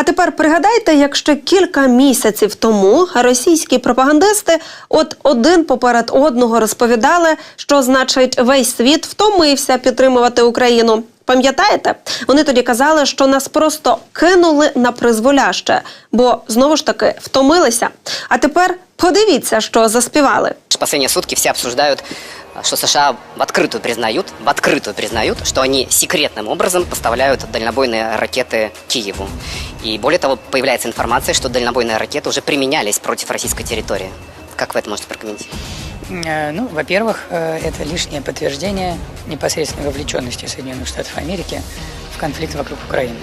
А тепер пригадайте, як ще кілька місяців тому російські пропагандисти от один поперед одного розповідали, що значить весь світ втомився підтримувати Україну. Пам'ятаєте, вони тоді казали, що нас просто кинули на призволяще, бо знову ж таки втомилися. А тепер подивіться, що заспівали. Последние сутки все обсуждают, что США в открытую признают, в открытую признают, что они секретным образом поставляют дальнобойные ракеты Киеву. И более того, появляется информация, что дальнобойные ракеты уже применялись против российской территории. Как вы это можете прокомментировать? Э, Ну, во-первых, э, это лишнее подтверждение непосредственной вовлеченности Соединенных Штатов Америки в конфликт вокруг Украины.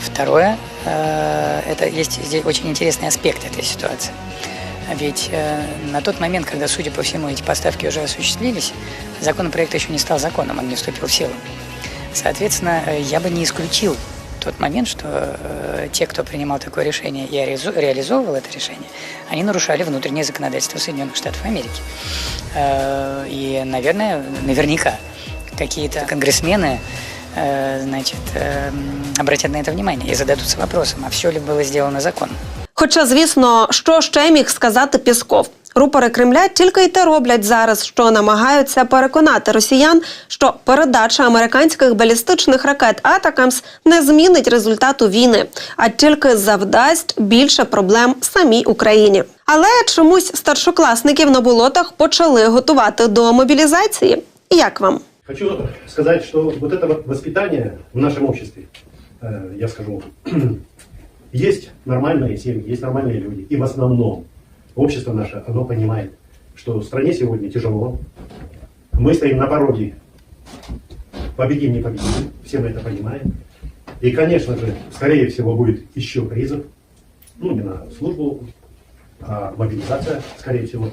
Второе, э, это есть здесь очень интересный аспект этой ситуации. Ведь э, на тот момент, когда, судя по всему, эти поставки уже осуществились, законопроект еще не стал законом, он не вступил в силу. Соответственно, э, я бы не исключил тот момент, что э, те, кто принимал такое решение и реализовывал это решение, они нарушали внутреннее законодательство Соединенных Штатов Америки. Э, и, наверное, наверняка какие-то конгрессмены э, значит, э, обратят на это внимание и зададутся вопросом, а все ли было сделано законно. Хоча, звісно, що ще міг сказати Пісков? Рупори Кремля тільки й те роблять зараз, що намагаються переконати росіян, що передача американських балістичних ракет Атакамс не змінить результату війни, а тільки завдасть більше проблем самій Україні. Але чомусь старшокласників на болотах почали готувати до мобілізації. Як вам? Хочу сказать, что вот это воспитание в нашем обществе, э, я скажу, есть нормальные семьи, есть нормальные люди. И в основном общество наше, оно понимает, что в стране сегодня тяжело. Мы стоим на пороге. Победим, не победим. Все мы это понимаем. И, конечно же, скорее всего, будет еще призыв. Ну, не на службу, а мобилизация, скорее всего.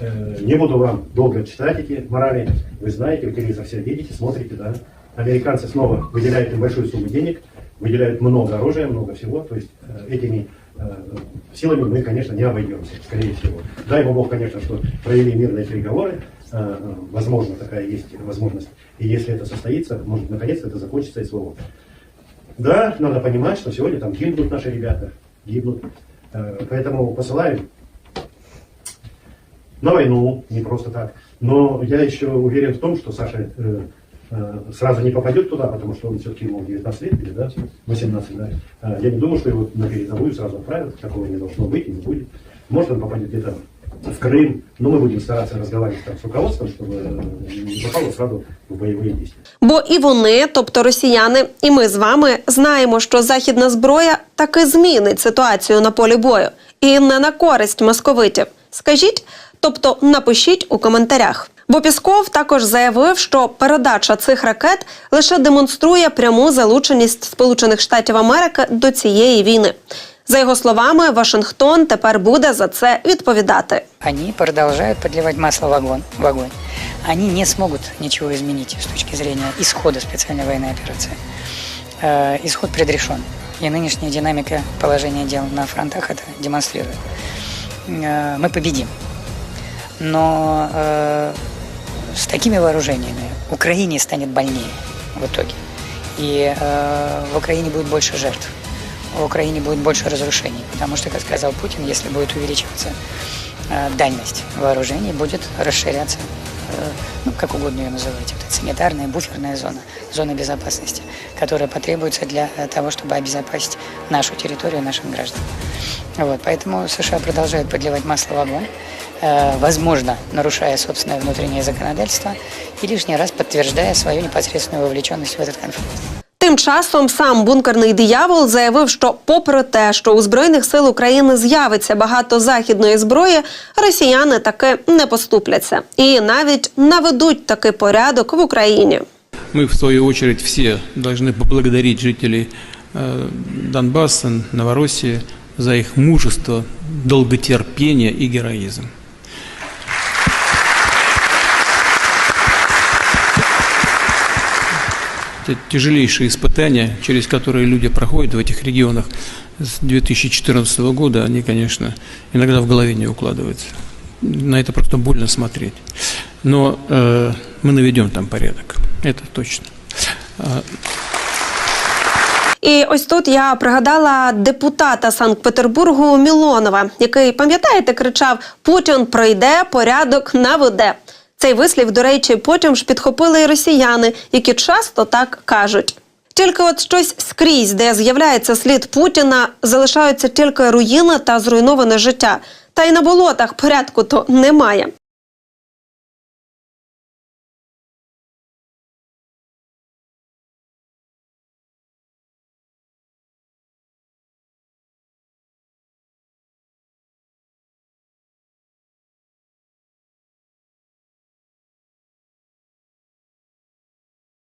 Э, Не буду вам долго читать эти морали. Вы знаете, вы телевизор все видите, смотрите, да. Американцы снова выделяют им большую сумму денег, выделяют много оружия, много всего. То есть э, этими э, силами мы, конечно, не обойдемся, скорее всего. Дай Бог, конечно, что провели мирные переговоры. Э, Возможно, такая есть возможность. И если это состоится, может, наконец это закончится СВО. Да, надо понимать, что сегодня там гибнут наши ребята, гибнут. Поэтому посылаем на войну, не просто так. Но я еще уверен в том, что Саша сразу не попадет туда, потому что он все-таки ему 19 лет, или да, 18, да. Э, Я не думаю, что его на передовую сразу отправят, такого не должно быть и не будет. Может, он попадет где-то в Крым, но мы будем стараться разговаривать там с руководством, чтобы э, не попало сразу в боевые действия. Бо і вони, тобто росіяни, і ми з вами знаємо, що західна зброя таки змінить ситуацію на полі бою і не на користь московитів. Скажіть, тобто напишіть у коментарях. Бо Пісков також заявив, що передача цих ракет лише демонструє пряму залученість Сполучених Штатів Америки до цієї війни. За його словами, Вашингтон тепер буде за це відповідати. Они продолжают подливать масло в огонь. В огонь. Они не смогут ничего изменить с точки зрения исхода специальной военной операции. Э, исход предрешен. И нынешняя динамика положения дел на фронтах это демонстрирует. Э, мы победим. Но э, с такими вооружениями Украине станет больнее в итоге. И э, в Украине будет больше жертв. В Украине будет больше разрушений. Потому что, как сказал Путин, если будет увеличиваться э, дальность вооружений, будет расширяться, э, ну, как угодно ее называть, вот эта санитарная, буферная зона, зона безопасности, которая потребуется для э, того, чтобы обезопасить нашу территорию, наших граждан. Вот, поэтому США продолжают подливать масло в огонь, э, возможно, нарушая собственное внутреннее законодательство и лишний раз подтверждая свою непосредственную вовлеченность в этот конфликт. Тим часом сам бункерний диявол заявив, що, попри те, що у збройних сил України з'явиться багато західної зброї, росіяни таки не поступляться і навіть наведуть такий порядок в Україні. Мы, в свою очередь, все должны поблагодарить жителей э, Донбасса, Новороссии за их мужество, долготерпение и героизм. Это тяжелейшие испытания, через которые люди проходят в этих регионах с 2014 года, они, конечно, иногда в голове не укладываются. На это просто больно смотреть. Но э, мы наведем там порядок, это точно. І ось тут я пригадала депутата Санкт-Петербургу Мілонова, який, пам'ятаєте, кричав: Путін пройде, порядок наведе. Цей вислів, до речі, потім ж підхопили і росіяни, які часто так кажуть. Тільки от щось скрізь, де з'являється слід Путіна, залишаються тільки руїни та зруйноване життя. Та й на болотах порядку то немає.